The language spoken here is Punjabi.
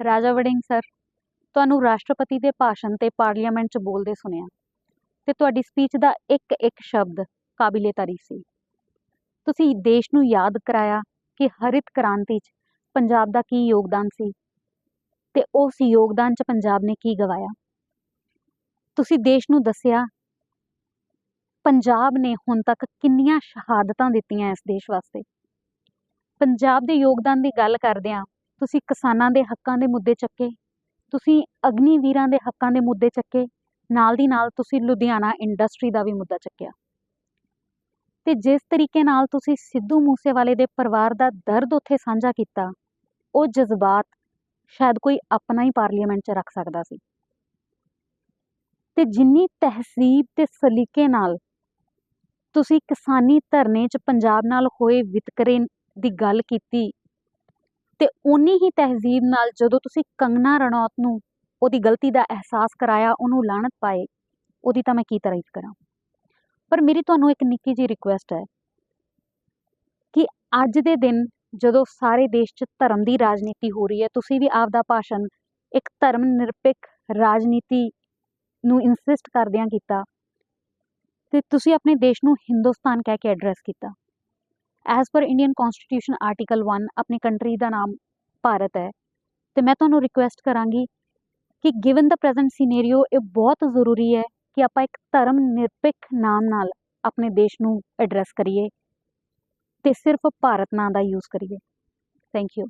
ਰਾਜਾ ਵੜਿੰਗ ਸਰ, ਤੁਹਾਨੂੰ ਰਾਸ਼ਟਰਪਤੀ ਦੇ ਭਾਸ਼ਣ ਤੇ ਪਾਰਲੀਮੈਂਟ 'ਚ ਬੋਲਦੇ ਸੁਣਿਆ ਤੇ ਤੁਹਾਡੀ ਸਪੀਚ ਦਾ ਇੱਕ ਇੱਕ ਸ਼ਬਦ ਕਾਬਿਲੇ ਤਾਰੀਫ ਸੀ। ਤੁਸੀਂ ਦੇਸ਼ ਨੂੰ ਯਾਦ ਕਰਾਇਆ ਕਿ ਹਰਿਤ ਕ੍ਰਾਂਤੀ 'ਚ ਪੰਜਾਬ ਦਾ ਕੀ ਯੋਗਦਾਨ ਸੀ ਤੇ ਉਸ ਯੋਗਦਾਨ 'ਚ ਪੰਜਾਬ ਨੇ ਕੀ ਗਵਾਇਆ? ਤੁਸੀਂ ਦੇਸ਼ ਨੂੰ ਦੱਸਿਆ ਪੰਜਾਬ ਨੇ ਹੁਣ ਤੱਕ ਕਿੰਨੀਆਂ ਸ਼ਹਾਦਤਾਂ ਦਿੱਤੀਆਂ ਇਸ ਦੇਸ਼ ਵਾਸਤੇ। ਪੰਜਾਬ ਦੇ ਯੋਗਦਾਨ ਦੀ ਗੱਲ ਕਰਦਿਆਂ ਤੁਸੀਂ ਕਿਸਾਨਾਂ ਦੇ ਹੱਕਾਂ ਦੇ ਮੁੱਦੇ ਚੱਕੇ, ਤੁਸੀਂ ਅਗਨੀ ਵੀਰਾਂ ਦੇ ਹੱਕਾਂ ਦੇ ਮੁੱਦੇ ਚੱਕੇ, ਨਾਲ ਦੀ ਨਾਲ ਤੁਸੀਂ ਲੁਧਿਆਣਾ ਇੰਡਸਟਰੀ ਦਾ ਵੀ ਮੁੱਦਾ ਚੱਕਿਆ। ਤੇ ਜਿਸ ਤਰੀਕੇ ਨਾਲ ਤੁਸੀਂ ਸਿੱਧੂ ਮੂਸੇਵਾਲੇ ਦੇ ਪਰਿਵਾਰ ਦਾ ਦਰਦ ਉੱਥੇ ਸਾਂਝਾ ਕੀਤਾ, ਉਹ ਜਜ਼ਬਾਤ ਸ਼ਾਇਦ ਕੋਈ ਆਪਣਾ ਹੀ ਪਾਰਲੀਮੈਂਟ 'ਚ ਰੱਖ ਸਕਦਾ ਸੀ। ਤੇ ਜਿੰਨੀ ਤਹਿਸੀਬ ਤੇ ਸਲੀਕੇ ਨਾਲ ਤੁਸੀਂ ਕਿਸਾਨੀ ਧਰਨੇ 'ਚ ਪੰਜਾਬ ਨਾਲ ਹੋਏ ਵਿਤਕਰੇ ਦੀ ਗੱਲ ਕੀਤੀ ਤੇ ਉਨੀ ਹੀ ਤਹਿਜ਼ੀਬ ਨਾਲ ਜਦੋਂ ਤੁਸੀਂ ਕੰਗਨਾ ਰਣੌਤ ਨੂੰ ਉਹਦੀ ਗਲਤੀ ਦਾ ਅਹਿਸਾਸ ਕਰਾਇਆ, ਉਹਨੂੰ ਲਾਹਨਤ ਪਾਏ, ਉਹਦੀ ਤਾਂ ਮੈਂ ਕੀ ਤਾਰੀਫ ਕਰਾਂ? ਪਰ ਮੇਰੀ ਤੁਹਾਨੂੰ ਇੱਕ ਨਿੱਕੀ ਜਿਹੀ ਰਿਕੁਐਸਟ ਹੈ ਕਿ ਅੱਜ ਦੇ ਦਿਨ ਜਦੋਂ ਸਾਰੇ ਦੇਸ਼ 'ਚ ਧਰਮ ਦੀ ਰਾਜਨੀਤੀ ਹੋ ਰਹੀ ਹੈ, ਤੁਸੀਂ ਵੀ ਆਪ ਦਾ ਭਾਸ਼ਣ ਇੱਕ ਧਰਮ ਨਿਰਪੇਖ ਰਾਜਨੀਤੀ ਨੂੰ ਇਨਸਿਸਟ ਕਰਦਿਆਂ ਕੀਤਾ ਤੇ ਤੁਸੀਂ ਆਪਣੇ ਦੇਸ਼ ਨੂੰ ਹਿੰਦੁਸਤਾਨ ਕਹਿ ਕੇ ਐਡਰੈਸ ਕੀਤਾ। As per Indian constitution article 1 ਆਪਣੀ ਕੰਟਰੀ ਦਾ ਨਾਮ ਭਾਰਤ ਹੈ। ਤੇ ਮੈਂ ਤੁਹਾਨੂੰ ਰਿਕੁਐਸਟ ਕਰਾਂਗੀ ਕਿ ਗਿਵਨ ਦਾ ਪ੍ਰੈਜ਼ੈਂਟ ਸੀਨੇਰੀਓ ਇਹ ਬਹੁਤ ਜ਼ਰੂਰੀ ਹੈ ਕਿ ਆਪਾਂ ਇੱਕ ਧਰਮ ਨਿਰਪੇਖ ਨਾਮ ਨਾਲ ਆਪਣੇ ਦੇਸ਼ ਨੂੰ ਐਡਰੈਸ ਕਰੀਏ ਤੇ ਸਿਰਫ ਭਾਰਤ ਨਾਂ ਦਾ ਯੂਜ਼ ਕਰੀਏ। Thank you